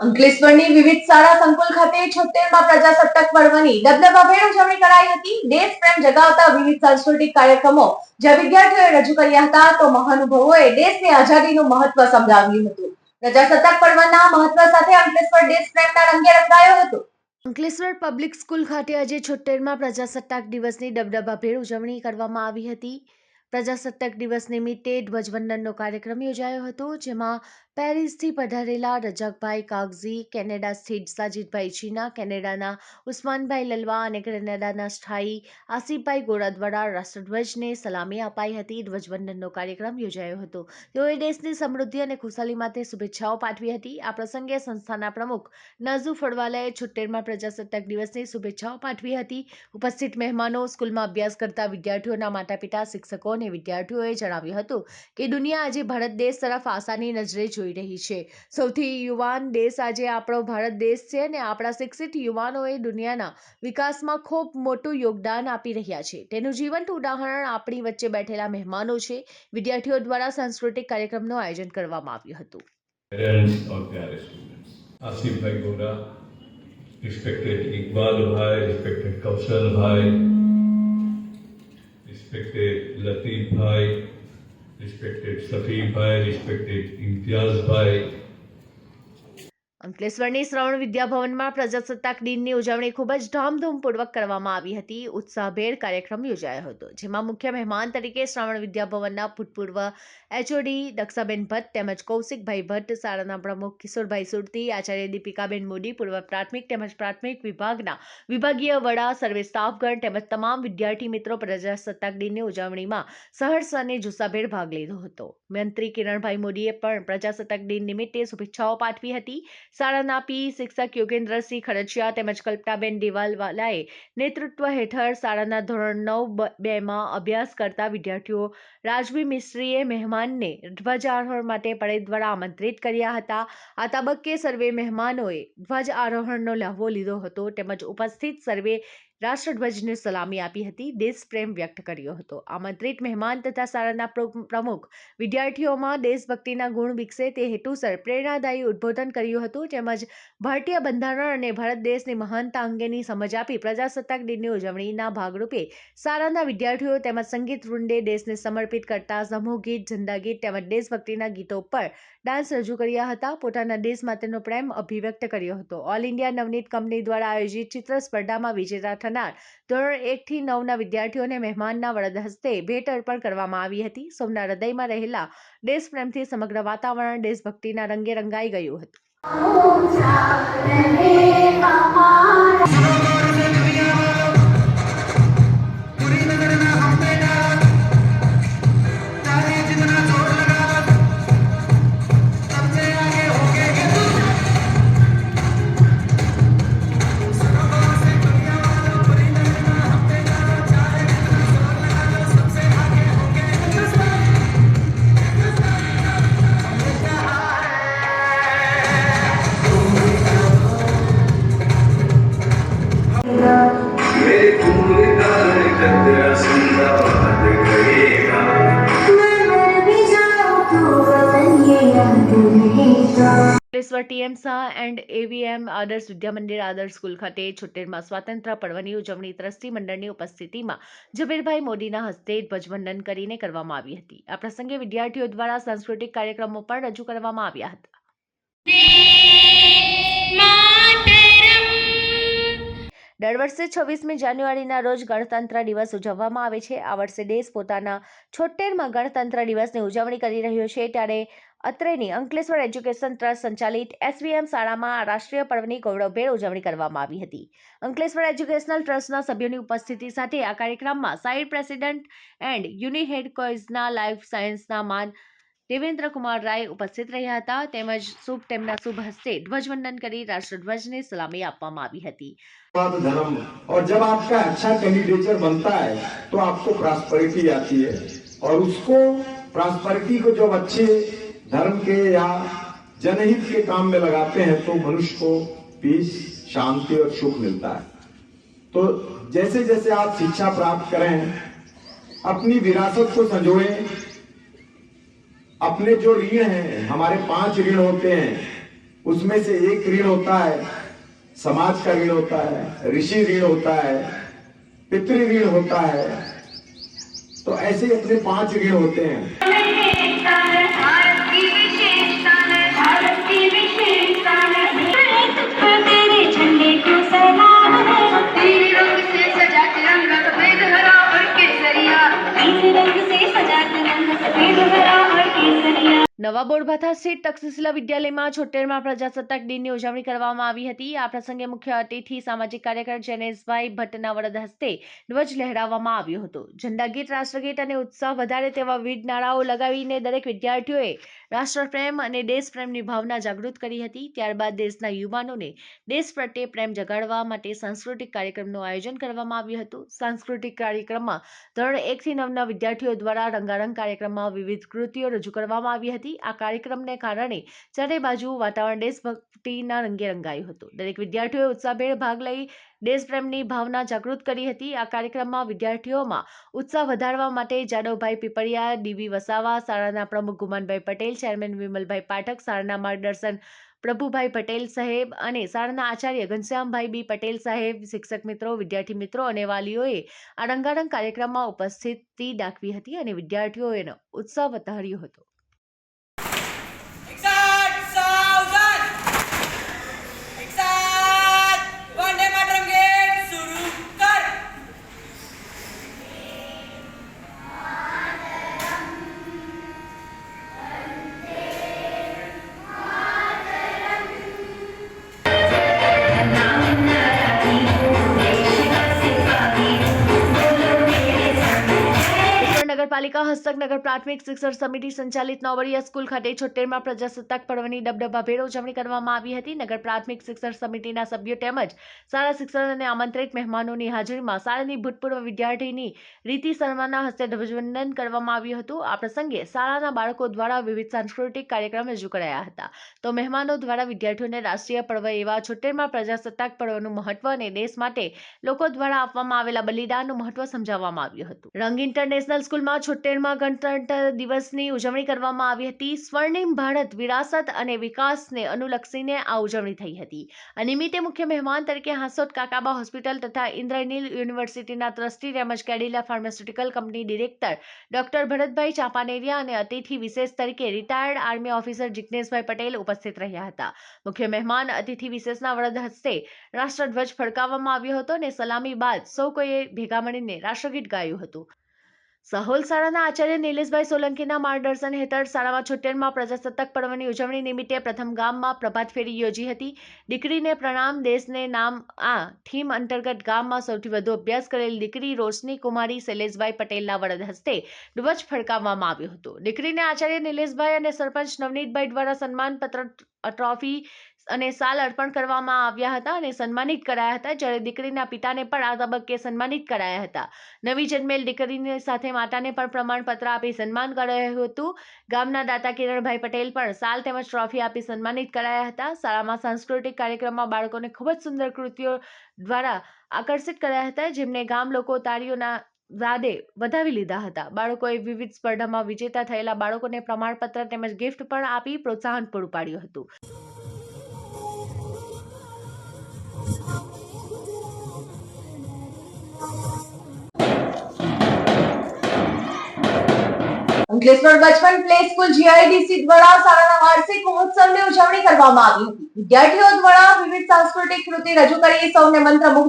અંકલેશ્વરની વિવિધ શાળા સંકુલ ખાતે છોતેરમાં પ્રજાસત્તાક પર્વની દબદબાભેર ઉજવણી કરાઈ હતી. દેશ પ્રેમ જગાવતા વિવિધ સાંસ્કૃતિક કાર્યક્રમો જ્યાં વિદ્યાર્થીઓએ રજૂ કર્યા હતા તો મહાનુભાવોએ દેશની આઝાદીનું મહત્વ સમજાવ્યું હતું. પ્રજાસત્તાક પર્વના મહત્વ સાથે અંકલેશ્વર દેશ પ્રેમના રંગે રંગાયો હતો. અંકલેશ્વર પબ્લિક સ્કૂલ ખાતે આજે છોતેરમાં પ્રજાસત્તાક દિવસની દબદબાભેર ઉજવણી કરવામાં આવી હતી. પ્રજાસત્તાક દિવસ નિમિત્તે ધ્વજવંદનનો કાર્યક્રમ યોજાયો હતો, જેમાં પેરિસથી પધારેલા રજાકભાઈ કાગઝી, કેનેડા સ્થિત સાજીદભાઈ ચીના, કેનેડાના ઉસ્માનભાઈ લલવા અને કેનેડાના સ્થાયી આસિફભાઈ ગોરા દ્વારા રાષ્ટ્રધ્વજને સલામી અપાઈ હતી. ધ્વજવંદનનો કાર્યક્રમ યોજાયો હતો. તેઓએ દેશની સમૃદ્ધિ અને ખુશાલી માટે શુભેચ્છાઓ પાઠવી હતી. આ પ્રસંગે સંસ્થાના પ્રમુખ નાઝુ ફળવાલાએ છોતેરમાં પ્રજાસત્તાક દિવસની શુભેચ્છાઓ પાઠવી હતી. ઉપસ્થિત મહેમાનો સ્કૂલમાં અભ્યાસ કરતા વિદ્યાર્થીઓના માતા પિતા શિક્ષકો અને વિદ્યાર્થીઓએ જણાવ્યું હતું કે, દુનિયા આજે ભારત દેશ તરફ આશાની નજરે જોઈ રહી છે. સૌથી યુવાન દેશ આજે આપણો ભારત દેશ છે અને આપણા શિક્ષિત યુવાનોએ દુનિયાના વિકાસમાં ખૂબ મોટું યોગદાન આપી રહ્યા છે. તેનું જીવંત ઉદાહરણ આપણી વચ્ચે બેઠેલા મહેમાનો છે. વિદ્યાર્થીઓ દ્વારા સાંસ્કૃતિક કાર્યક્રમનું આયોજન કરવામાં આવ્યું હતું. આસિફભાઈ ગોરા respected Iqbal Bhai, respected Kausal Bhai, respected respected Safi Bhai, respected Imtiaz Bhai, અંકલેશ્વરની શ્રવણ વિદ્યાભવનમાં પ્રજાસત્તાક દિનની ઉજવણી ખૂબ જ ધામધૂમપૂર્વક કરવામાં આવી હતી. ઉત્સાહભેર કાર્યક્રમ યોજાયો હતો, જેમાં મુખ્ય મહેમાન તરીકે શ્રવણ વિદ્યાભવનના ભૂતપૂર્વ એચઓડી દક્ષાબેન ભટ્ટ તેમજ કૌશિકભાઈ ભટ્ટ, શાળાના પ્રમુખ કિશોરભાઈ સુરતી, આચાર્ય દીપિકાબેન મોદી, પૂર્વ પ્રાથમિક તેમજ પ્રાથમિક વિભાગના વિભાગીય વડા, સર્વે સ્ટાફગણ તેમજ તમામ વિદ્યાર્થી મિત્રો પ્રજાસત્તાક દિનની ઉજવણીમાં સહર્ષ અને જુસ્સાભેર ભાગ લીધો હતો. મંત્રી કિરણભાઈ મોદીએ પણ પ્રજાસત્તાક દિન નિમિત્તે શુભેચ્છાઓ પાઠવી હતી. શાળાના પી શિક્ષક યોગેન્દ્રસિંહ ખડચિયા તેમજ કલ્પનાબેન દેવાલવાલાએ નેતૃત્વ હેઠળ શાળાના ધોરણ નવ બેમાં અભ્યાસ કરતા વિદ્યાર્થીઓ રાજવી મિસ્ત્રીએ મહેમાનને ધ્વજ આરોહણ માટે પરેડ દ્વારા આમંત્રિત કર્યા હતા. આ તબક્કે સર્વે મહેમાનોએ ધ્વજ આરોહણનો લહાવો લીધો હતો તેમજ ઉપસ્થિત સર્વે રાષ્ટ્રધ્વજને સલામી આપી હતી દેશ પ્રેમ વ્યક્ત કર્યો હતો. આમંત્રિત મહેમાન તથા શાળાના પ્ર- પ્રમુખ વિદ્યાર્થીઓમાં દેશભક્તિના ગુણ વિકસે તે હેતુસર પ્રેરણાદાયી ઉદ્બોધન કર્યું હતું, તેમજ ભારતીય બંધારણ અને ભારત દેશની મહાનતા અંગેની સમજ આપી પ્રજાસત્તાક દિનની ઉજવણીના ભાગરૂપે શાળાના વિદ્યાર્થીઓ તેમજ સંગીત વૃંદે દેશને સમર્પિત કરતા સમૂહ ગીત, ઝંડા ગીત તેમજ દેશભક્તિના ગીતો પર ડાન્સ રજૂ કર્યા હતા. પોતાના દેશ માટેનો પ્રેમ અભિવ્યક્ત કર્યો હતો. ઓલ ઇન્ડિયા નવનીત કંપની દ્વારા આયોજિત ચિત્ર સ્પર્ધામાં વિજેતા થનાર ધોરણ એક થી નવના વિદ્યાર્થીઓને મહેમાનના વરદ હસ્તે ભેટ અર્પણ કરવામાં આવી હતી. સૌના હૃદયમાં રહેલા દેશપ્રેમથી સમગ્ર વાતાવરણ દેશભક્તિના રંગે રંગાઈ ગયું હતું. અંકલેશ્વર ટીએમ એન્ડ એવીએમ આદર્શ વિદ્યા મંદિર, આદર્શ સ્કૂલ ખાતે છોતેરમાં સ્વાતંત્ર્ય પર્વની ઉજવણી ટ્રસ્ટી મંડળની ઉપસ્થિતિમાં ઝબીરભાઈ મોદીના હસ્તે ધ્વજવંદન કરીને કરવામાં આવી હતી. આ પ્રસંગે વિદ્યાર્થીઓ દ્વારા સાંસ્કૃતિક કાર્યક્રમો પણ રજૂ કરવામાં આવ્યા હતા. દર વર્ષે છવ્વીસમી જાન્યુઆરીના રોજ ગણતંત્ર દિવસ ઉજવવામાં આવે છે. આ વર્ષે દેશ પોતાના છોતેરમાં ગણતંત્ર દિવસની ઉજવણી કરી રહ્યો છે. ત્યારે અત્રેની અંકલેશ્વર એજ્યુકેશન ટ્રસ્ટ સંચાલિત એસવીએમ શાળામાં આ રાષ્ટ્રીય પર્વની ગૌરવભેર ઉજવણી કરવામાં આવી હતી અંકલેશ્વર એજ્યુકેશનલ ટ્રસ્ટના સભ્યોની ઉપસ્થિતિ સાથે આ કાર્યક્રમમાં સાઇડ પ્રેસિડેન્ટ એન્ડ યુનિહેડ કોઇઝના લાઈફ સાયન્સના માન દેવેન્દ્ર કુમાર રાય ઉપસ્થિત રહ્યા હતા તેમજ શુભ તેમના શુભ હસ્તે ધ્વજવંદન કરી રાષ્ટ્રધ્વજને સલામી આપવામાં આવી હતી बाद धर्म और जब आपका अच्छा कैंडिडेचर बनता है तो आपको प्रॉस्पेरिटी आती है और उसको प्रॉस्पेरिटी को जब अच्छे धर्म के या जनहित के काम में लगाते हैं तो मनुष्य को पीस शांति और सुख मिलता है। तो जैसे जैसे आप शिक्षा प्राप्त करें, अपनी विरासत को संजोए, अपने जो ऋण हैं, हमारे पाँच ऋण होते हैं, उसमें से एक ऋण होता है, समाज का ऋण होता है, ऋषि ऋण होता है, पितृ ऋण होता है। तो ऐसे अपने पाँच ऋण होते हैं। रंग से सजा तिरंगा सफेद हरा और केसरिया નવા બોરભાથા સ્થિત તક્ષશિલા વિદ્યાલયમાં છોટેરમાં પ્રજાસત્તાક દિનની ઉજવણી કરવામાં આવી હતી. આ પ્રસંગે મુખ્ય અતિથિ, સામાજિક કાર્યકર જૈનેશભાઈ ભટ્ટના વરદ હસ્તે ધ્વજ લહેરાવવામાં આવ્યો હતો. ઝંડા ગીત, રાષ્ટ્રગીત અને ઉત્સાહ વધારે તેવા વિવિધ નારાઓ લગાવીને દરેક વિદ્યાર્થીઓએ રાષ્ટ્રપ્રેમ અને દેશપ્રેમની ભાવના જાગૃત કરી હતી. ત્યારબાદ દેશના યુવાનોને દેશ પ્રત્યે પ્રેમ જગાડવા માટે સાંસ્કૃતિક કાર્યક્રમનું આયોજન કરવામાં આવ્યું હતું. સાંસ્કૃતિક કાર્યક્રમમાં ધોરણ એકથી નવના વિદ્યાર્થીઓ દ્વારા રંગારંગ કાર્યક્રમમાં વિવિધ કૃતિઓ રજૂ કરવામાં આવી હતી. આ કાર્યક્રમને કારણે ચારે બાજુ વાતાવરણ દેશભક્તિના રંગે રંગાયું હતું. દરેક વિદ્યાર્થીઓએ ઉત્સાહભેર ભાગ લઈ દેશપ્રેમની ભાવના જાગૃત કરી હતી. આ કાર્યક્રમમાં વિદ્યાર્થીઓમાં ઉત્સાહ વધારવા માટે જાદવભાઈ પીપળિયા, ડીવી વસાવા, શાળાના પ્રમુખ ગુમાનભાઈ પટેલ, ચેરમેન વિમલભાઈ પાઠક, શાળાના માર્ગદર્શન પ્રભુભાઈ પટેલ સાહેબ અને શાળાના આચાર્ય ઘનશ્યામભાઈ બી પટેલ સાહેબ, શિક્ષક મિત્રો, વિદ્યાર્થી મિત્રો અને વાલીઓએ આ રંગારંગ કાર્યક્રમમાં ઉપસ્થિતિ દાખવી હતી અને વિદ્યાર્થીઓનો ઉત્સાહ વધાર્યો હતો. નગરપાલિકા હસ્તક નગર પ્રાથમિક શિક્ષણ સમિતિ સંચાલિત નોવરિયા સ્કૂલ ખાતે છોતેરમાં પ્રજાસત્તાક પર્વની ડબડબાભેર ઉજવણી કરવામાં આવી હતી. નગર પ્રાથમિક શિક્ષણ સમિતિના સભ્યો તેમજ શાળા શિક્ષણ અને આમંત્રિત મહેમાનોની હાજરીમાં શાળાની ભૂતપૂર્વ વિદ્યાર્થીની રીતિ શર્માના હસ્તે ધ્વજવંદન કરવામાં આવ્યું હતું. આ પ્રસંગે શાળાના બાળકો દ્વારા વિવિધ સાંસ્કૃતિક કાર્યક્રમ રજૂ કરાયા હતા. તો મહેમાનો દ્વારા વિદ્યાર્થીઓને રાષ્ટ્રીય પર્વ એવા છોતેરમાં પ્રજાસત્તાક પર્વનું મહત્વ અને દેશ માટે લોકો દ્વારા આપવામાં આવેલા બલિદાનનું મહત્વ સમજાવવામાં આવ્યું હતું. રંગ ઇન્ટરનેશનલ સ્કૂલમાં છોતેરમાં ગણતંત્ર દિવસની ઉજવણી કરવામાં આવી હતી. સ્વર્ણિમ ભારત વિરાસત અને વિકાસને અનુલક્ષીને આ ઉજવણી થઈ હતી. આ નિમિત્તે મુખ્ય મહેમાન તરીકે હાંસોદ કાકાબા હોસ્પિટલ તથા ઇન્દ્રનીલ યુનિવર્સિટીના ટ્રસ્ટી તેમજ Cadila, pharmaceutical company director doctor Bharatbhai Champaneria અને અતિથિ વિશેષ તરીકે retired army officer Jigneshbhai Patel ઉપસ્થિત રહ્યા હતા. મુખ્ય મહેમાન અતિથિ વિશેષના વરદ હસ્તે રાષ્ટ્રધ્વજ ફડકાવવામાં આવ્યો હતો અને સલામી બાદ સૌ કોઈએ ભેગા મળીને રાષ્ટ્રગીત ગાયું હતું. સહોલ શાળાના આચાર્ય નિલેશભાઈ સોલંકીના માર્ગદર્શન હેઠળ શાળામાં છોતેરમાં પ્રજાસત્તાક પર્વની ઉજવણી નિમિત્તે પ્રથમ ગામમાં પ્રભાત ફેરી યોજી હતી. દીકરીને પ્રણામ, દેશને નામ, આ થીમ અંતર્ગત ગામમાં સૌથી વધુ અભ્યાસ કરેલ દીકરી રોશની કુમારી શૈલેષભાઈ પટેલના વરદ હસ્તે ધ્વજ ફડકાવવામાં આવ્યો હતો. દીકરીને આચાર્ય નિલેશભાઈ અને સરપંચ નવનીતભાઈ દ્વારા સન્માનપત્ર ટ્રોફી અને સાલ અર્પણ કરવામાં આવ્યા હતા અને સન્માનિત કરાયા હતા. જ્યારે દીકરીના પિતાને પણ આ તબક્કે સન્માનિત કરાયા હતા. નવી જન્મેલ દીકરીની સાથે માતાને પણ પ્રમાણપત્ર આપી સન્માન કરાયું હતું. ગામના દાતા કિરણભાઈ પટેલ પણ સાલ તેમજ ટ્રોફી આપી સન્માનિત કરાયા હતા. શાળામાં સાંસ્કૃતિક કાર્યક્રમમાં બાળકોને ખૂબ જ સુંદર કૃતિઓ દ્વારા આકર્ષિત કરાયા હતા, જેમને ગામ લોકો તાળીઓના વાદે વધાવી લીધા હતા. બાળકોએ વિવિધ સ્પર્ધામાં વિજેતા થયેલા બાળકોને પ્રમાણપત્ર તેમજ ગિફ્ટ પણ આપી પ્રોત્સાહન પૂરું પાડ્યું હતું. અંકલેશ્વર પ્લે સ્કૂલ જીઆઈડીસી દ્વારા શાળાના વાર્ષિક મહોત્સવની ઉજવણી કરવામાં આવી હતી. વિદ્યાર્થીઓ દ્વારા વિવિધ સાંસ્કૃતિક કૃતિ રજૂ કરી સૌને મંત્રમુગ્ધ